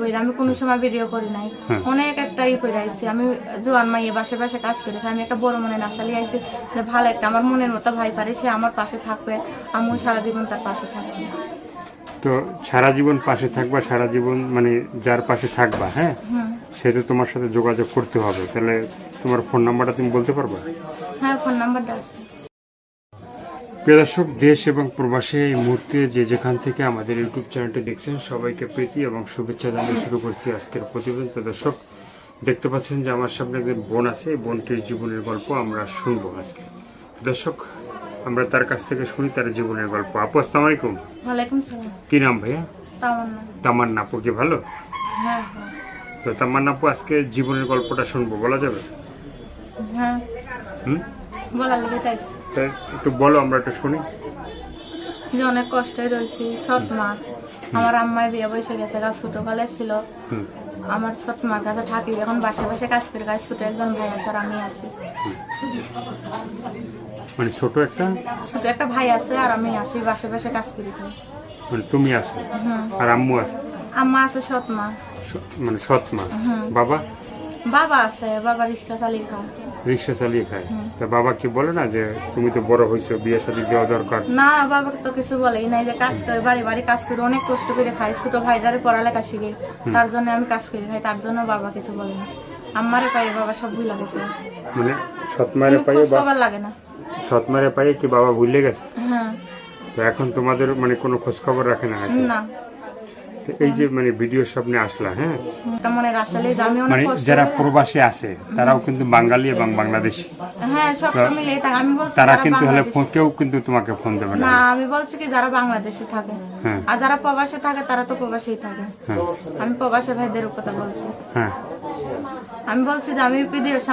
করি আমি কোনো সময় ভিডিও করি নাই। হ্যাঁ। অনেক একটা ই করে আইছি। আমি জোয়ান মাইয়ে বাসে বাসে কাজ করে আমি একটা বড় মনে আশালি আইছি যে ভালো একটা আমার মনের মতো ভাই পারে সে আমার পাশে থাকবে। আমিও সারা জীবন তার পাশে থাকব। তো সারা জীবন পাশে থাকবা সারা জীবন মানে যার পাশে থাকবা হ্যাঁ? সে তো তোমার সাথে যোগাযোগ করতে হবে। তাহলে তোমার ফোন নাম্বারটা তুমি বলতে পারবে? হ্যাঁ ফোন নাম্বারটা আছে। দর্শক দেশ এবং প্রবাসে এই মুহূর্তে যে যেখান থেকে আমাদের ইউটিউব চ্যানেলটি দেখছেন সবাইকে প্রীতি এবং শুভেচ্ছা জানিয়ে শুরু করছি আজকের প্রতিবেদন। তো দর্শক দেখতে পাচ্ছেন যে আমার সামনে একজন বোন আছে এই বোনটির জীবনের গল্প আমরা শুনব আজকে। দর্শক আমরা তার কাছ থেকে শুনি তার জীবনের গল্প। আপু আসসালামু আলাইকুম। ওয়ালাইকুম সালাম। কি নাম ভাইয়া? তামান্না। তামান্না আপু কি ভালো? হ্যাঁ হ্যাঁ। তো তামান্না আপু আজকে জীবনের গল্পটা শুনব বলা যাবে? হ্যাঁ। হুম? বলার লেগে তাই। তাই একটু বলো আমরা একটু শুনি। যে অনেক কষ্টে রয়েছি সৎ মা। আমার আম্মায় বিয়ে বসে গেছে গা ছোট কালে ছিল আমার সৎ মার কাছে থাকি এখন বাসা বাসা কাজ করে কাজ ছোট একজন ভাই আছে আর আমি আছি। মানে ছোট একটা? ছোট একটা ভাই আছে আর আমি আসি বাসা বাসা কাজ করি মানে তুমি আছো আর আম্মু আছে আম্মা আছে সৎ মা। মানে সৎ মা। বাবা? বাবা আছে বাবা রিক্সা চালিয়ে খায় রিক্সা চালিয়ে খায়। তা বাবা কি বলে না যে তুমি তো বড় হয়েছো বিয়ে শাদী দেওয়া দরকার? না বাবাকে তো কিছু বলেই নাই যে কাজ করে বাড়ি বাড়ি কাজ করে অনেক কষ্ট করে খাই ছোট ভাইটারে পড়ালেখা শিখে তার জন্য আমি কাজ করে খাই তার জন্য বাবা কিছু বলে না। আমারে পাই বাবা সব ভুল লাগেছে মানে সৎ মায়ের পাইয়ে খোঁজ লাগে না। সৎ মায়ের পাইয়ে কি বাবা ভুলে গেছে? হ্যাঁ। তো এখন তোমাদের মানে কোনো খোঁজ খবর রাখে না না। এই যে মানে ভিডিওর সামনে আসলা হ্যাঁ? মনে যারা প্রবাসী আছে তারাও কিন্তু বাঙালি এবং বাংলাদেশি। হ্যাঁ তারা কিন্তু হলে কেউ কিন্তু তোমাকে ফোন দেবে না। আমি বলছি কি যারা বাংলাদেশে থাকে। হ্যাঁ। আর যারা প্রবাসে থাকে তারা তো প্রবাসেই থাকে। হ্যাঁ। আমি প্রবাসী ভাইদের কথা বলছি। হ্যাঁ। আমি বলছি যে আমি ভিডিওর